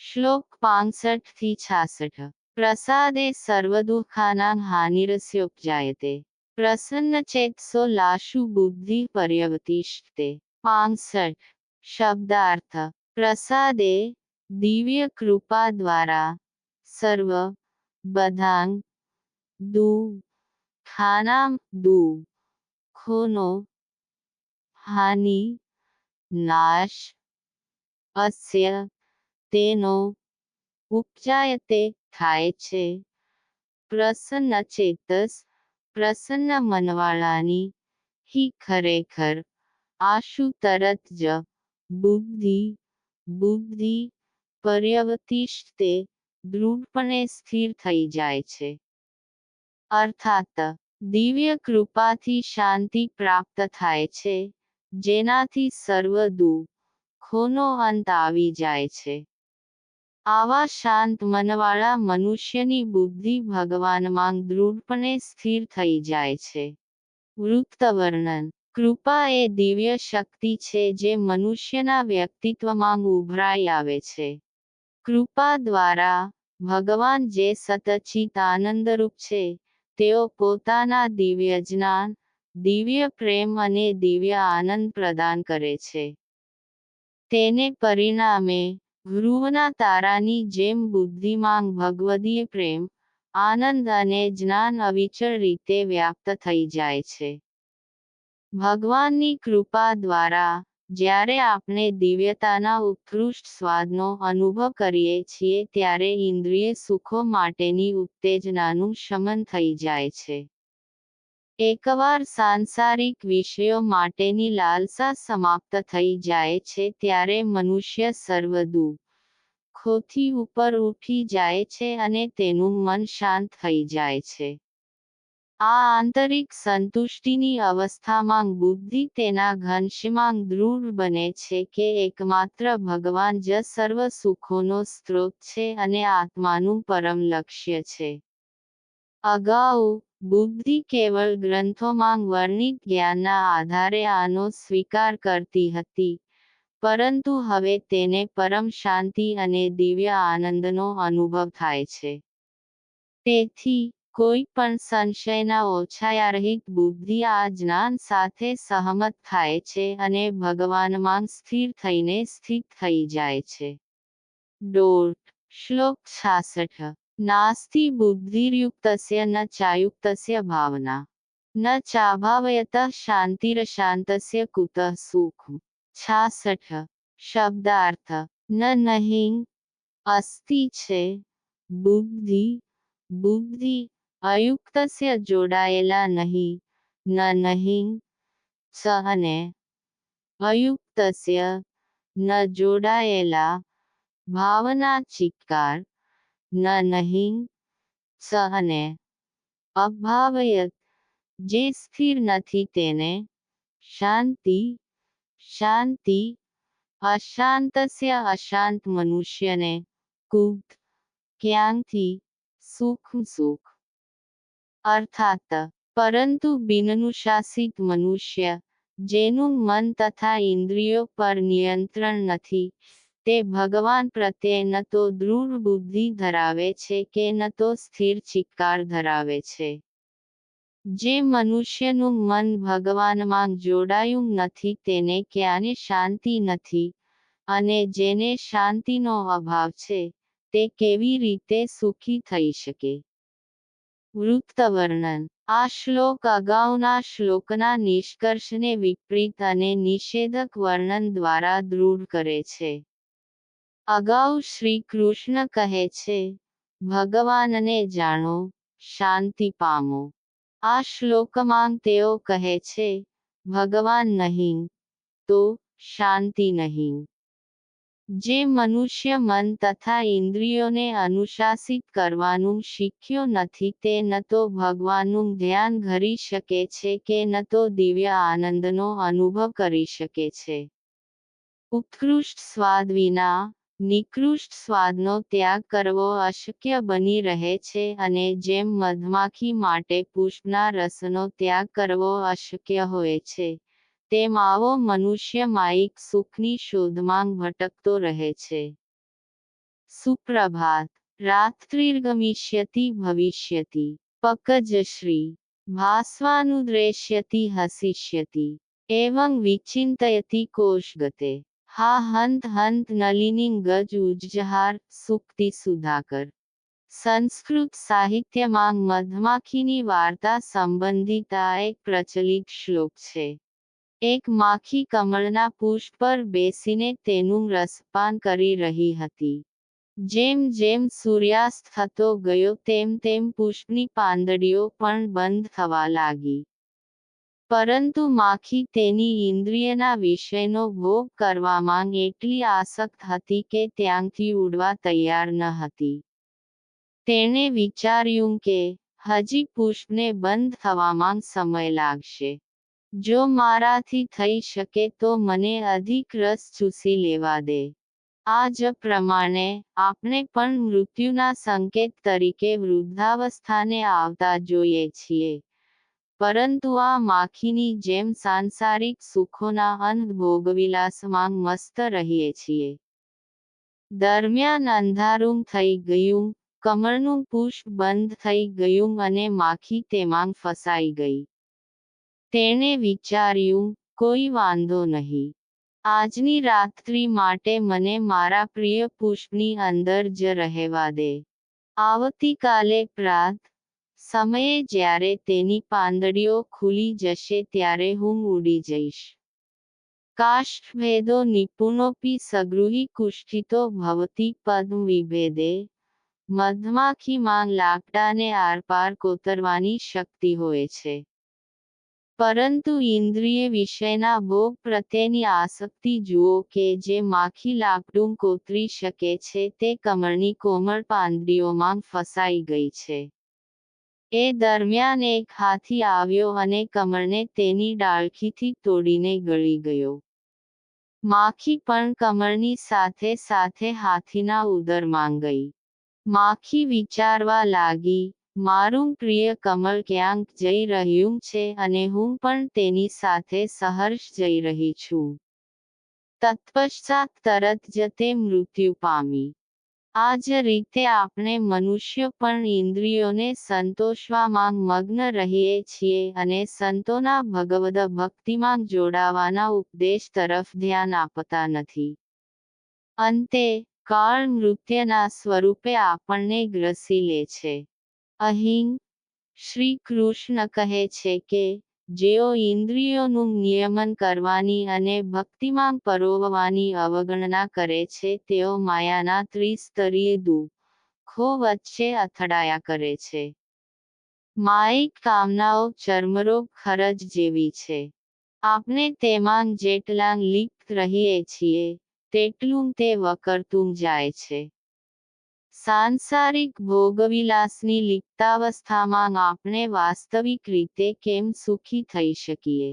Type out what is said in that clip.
શ્લોક પાંસઠથી છાસઠ પ્રસાદે સર્વદુઃખાનાં હાનિરસ્યોપજાયતે પ્રસન્નચેતસો લાશુ બુદ્ધિ પર્યવતિષ્ઠતે પાંસઠ શબ્દાર્થ પ્રસાદે દિવ્ય કૃપા દ્વારા સર્વ બધાં દુઃખાનાં દુઃખોનો હાનિ નાશ અસ્ય તેનો ઉપજાયતે થાય છે. પ્રસન્નચેતસ પ્રસન્ન મનવાળાની હી ખરેખર આશુ તરત જ બુદ્ધિ બુદ્ધિ પર્યવતિષ્ઠતે દૃઢપણે સ્થિર થઈ જાય છે. અર્થાત, દિવ્ય કૃપાથી શાંતિ પ્રાપ્ત થાય છે, જેનાથી સર્વ દુઃખોનો અંત આવી જાય છે. આવા શાંત મનવાળા મનુષ્યની બુદ્ધિ ભગવાનમાં દૃઢપણે સ્થિર થઈ જાય છે. વૃત્તવર્ણન. કૃપા એ દિવ્ય શક્તિ છે જે મનુષ્યના વ્યક્તિત્વમાં ઉભરાઈ આવે છે. કૃપા દ્વારા ભગવાન જે સતચિત આનંદરૂપ છે, તેઓ પોતાના દિવ્ય જ્ઞાન, દિવ્ય પ્રેમ અને દિવ્ય આનંદ પ્રદાન કરે છે. તેને પરિણામે ધ્રુવના તારાની જેમ બુદ્ધિમાં ભગવદીય પ્રેમ, આનંદ અને જ્ઞાન અવિચળ રીતે વ્યાપ્ત થઈ જાય છે. ભગવાનની કૃપા દ્વારા, જ્યારે આપણે દિવ્યતાના ઉત્કૃષ્ટ સ્વાદનો અનુભવ કરીએ છીએ, ત્યારે ઇન્દ્રિય સુખો માટેની ઉત્તેજનાનું શમન થઈ જાય છે. એકવાર સાંસારિક વિષયો માટેની લાલસા સમાપ્ત થઈ જાય છે ત્યારે મનુષ્ય સર્વદુ ખોથી ઉપર ઉઠી જાય છે અને તેનું મન શાંત થઈ જાય છે. આ આંતરિક સંતુષ્ટિની અવસ્થામાં બુદ્ધિ તેના ઘનશ્યમાં દૃઢ બને છે કે એકમાત્ર ભગવાન જ સર્વ સુખોનો સ્ત્રોત છે અને આત્માનું પરમ લક્ષ્ય છે. અગાઉ બુદ્ધિ કેવળ ગ્રંથોમાં વર્ણિત જ્ઞાનના આધારે આનો સ્વીકાર કરતી હતી. પરંતુ હવે તેને પરમ શાંતિ અને દિવ્ય આનંદનો અનુભવ થાય છે. તેથી, કોઈ પણ સંશયના ઓછાયારહિત બુદ્ધિ આ જ્ઞાન સાથે સહમત થાય છે અને ભગવાનમાં સ્થિર થઈને સ્થિત થઈ જાય છે. ડોટ શ્લોક છાસઠ નાસ્તિ બુદ્ધિર્યુક્તસ્ય ન ચાયુક્તસ્ય ભાવના ન ચાભાવયત શાંતિરશાંતસ્ય કુતઃ સુખ છાસઠ શબ્દાર્થ ન નહીં અસ્તિ છે બુદ્ધિ બુદ્ધિ અયુક્તસ્ય જોડાયેલા નહીં ન નહીં સહને અયુક્તસ્ય ન જોડાયેલા ભાવના ચિત્કાર ન નહીં સહને અભાવયત જે સ્થિર નથી તેને શાંતિ શાંતિ અશાંતસ્ય અશાંત મનુષ્યને કુત ક્યાંથી સુખ સુખ અર્થાત પરંતુ બિનનુશાસિત મનુષ્ય જેનું મન તથા ઇન્દ્રિયો પર નિયંત્રણ નથી તે ભગવાન પ્રત્યે ન તો દૃઢ બુદ્ધિ ધરાવે છે કે ન તો સ્થિર ચિક્કાર ધરાવે છે. જે મનુષ્યનું મન ભગવાનમાં જોડાયું નથી તેને ક્યારે શાંતિ નથી અને જેને શાંતિનો અભાવ છે તે કેવી રીતે સુખી થઈ શકે? વૃત્તવર્ણન. આ શ્લોક અગાઉના શ્લોકના નિષ્કર્ષને વિપરીત અને નિષેધક વર્ણન દ્વારા દૃઢ કરે છે. અગાઉ શ્રી કૃષ્ણ કહે છે, ભગવાનને જાણો, શાંતિ પામો. આ શ્લોકમાં તેઓ કહે છે, ભગવાન નહીં, તો શાંતિ નહીં. જે મનુષ્ય મન તથા ઇન્દ્રિયોને અનુશાસિત કરવાનું શીખ્યો નથી તે ન તો ભગવાનનું ધ્યાન ધરી શકે છે કે ન તો દિવ્ય આનંદનો અનુભવ કરી શકે છે. ઉત્કૃષ્ટ સ્વાદ વિના નિકૃષ્ટ સ્વાદનો ત્યાગ કરવો અશક્ય બની રહે છે અને જેમ મધમાખી માટે પુષ્પના રસનો ત્યાગ કરવો અશક્ય હોય છે, તેમ આવો મનુષ્ય માયિક સુખની શોધમાં ભટકતો રહે છે. સુપ્રભાત. રાત્રિર્ગમિષ્યતિ ભવિષ્યતિ. પકજશ્રી. ભાસ્વાનુદ્રેશ્યતિ હસિષ્યતિ. એવં વિચિંતયતિ કોષગતે હા, હંત હંત, નલિની, ગજ, ઉજ્જહાર, સુક્તિ, સુધાકર. સંસ્કૃત સાહિત્યમાં મધમાખીની વાર્તા સંબંધિત આ એક પ્રચલિત શ્લોક છે. એક માખી કમળના પુષ્પ પર બેસીને તેનું રસપાન કરી રહી હતી. જેમ જેમ સૂર્યાસ્ત થતો ગયો, તેમ તેમ પુષ્પની પાંદડીઓ પણ બંધ થવા લાગી. પરંતુ માખી તેની ઇન્દ્રિયના વિષયનો ભોગ કરવામાં એટલી આસક્ત હતી કે ત્યાંથી ઉડવા તૈયાર ન હતી. તેણે વિચાર્યું કે, હજી પુષ્પને બંધ થવામાં સમય લાગશે. જો મારાથી થઈ શકે તો મને અધિક રસ ચૂસી લેવા દે. આ જ પ્રમાણે, આપણે પણ મૃત્યુના સંકેત તરીકે વૃદ્ધાવસ્થાને આવતા જોઈએ છીએ. પરંતુ આ માખીની જેમ સાંસારિક સુખોના અંધ ભોગવિલાસમાં મસ્ત રહીએ છીએ. દરમિયાન અંધારું થઈ ગયું, કમળનું પુષ્પ બંધ થઈ ગયું અને માખી તેમાં ફસાઈ ગઈ. તેણે વિચાર્યું, કોઈ વાંધો નહીં. આજની રાત્રિ માટે મને મારા પ્રિય પુષ્પની અંદર જ રહેવા દે. આવતીકાલે પ્રાત સમયે જ્યારે તેની પાંદડીઓ ખુલી જશે ત્યારે હું ઉડી જઈશ. કાષ્ઠભેદો નિપુણોપી સગૃહી કુષ્ઠિતો ભવતી પદ્મ વિભેદે. મધમાખીમાં લાકડાને આરપાર કોતરવાની શક્તિ હોય છે. પરંતુ ઇન્દ્રિય વિષયના ભોગ પ્રત્યેની આસક્તિ જુઓ કે જે માખી લાકડું કોતરી શકે છે તે કમળની કોમળ પાંદડીઓમાં ફસાઈ ગઈ છે. એ દરમિયાન એક હાથી આવ્યો અને કમળને તેની ડાળખીથી તોડીને ગળી ગયો. માખી પણ કમળની સાથે સાથે હાથીના ઉદરમાં ગઈ માખી વિચારવા લાગી, મારું પ્રિય કમળ ક્યાંક જઈ રહ્યું છે અને હું પણ તેની સાથે સહર્ષ જઈ રહી છું. તત્પશ્ચાત તરત જ તે મૃત્યુ પામી. આ જ રીતે આપણે મનુષ્ય પણ ઇન્દ્રિયોને સંતોષવામાં મગ્ન રહીએ છીએ અને સંતોના ભગવદ ભક્તિમાં જોડાવાના ઉપદેશ તરફ ધ્યાન આપતા નથી. અંતે, કાળ નૃત્યના સ્વરૂપે આપણને ગ્રસી લે છે. અહીં, શ્રી કૃષ્ણ કહે છે કે જેઓ ઇન્દ્રિયોનું નિયમન કરવાની અને ભક્તિમાં પરોવવાની અવગણના કરે છે, તેઓ માયાના ત્રિસ્તરીય દુઃખો વચ્ચે અથડાયા કરે છે. માયિક કામનાઓ ચર્મરોગ ખરજ જેવી છે. આપણે તેમાં જેટલા લિપ્ત રહીએ છીએ, તેટલું તે વકરતું જાય છે. સાંસારિક ભોગવિલાસની લિપ્તાવસ્થામાં આપણે વાસ્તવિક રીતે કેમ સુખી થઈ શકીએ?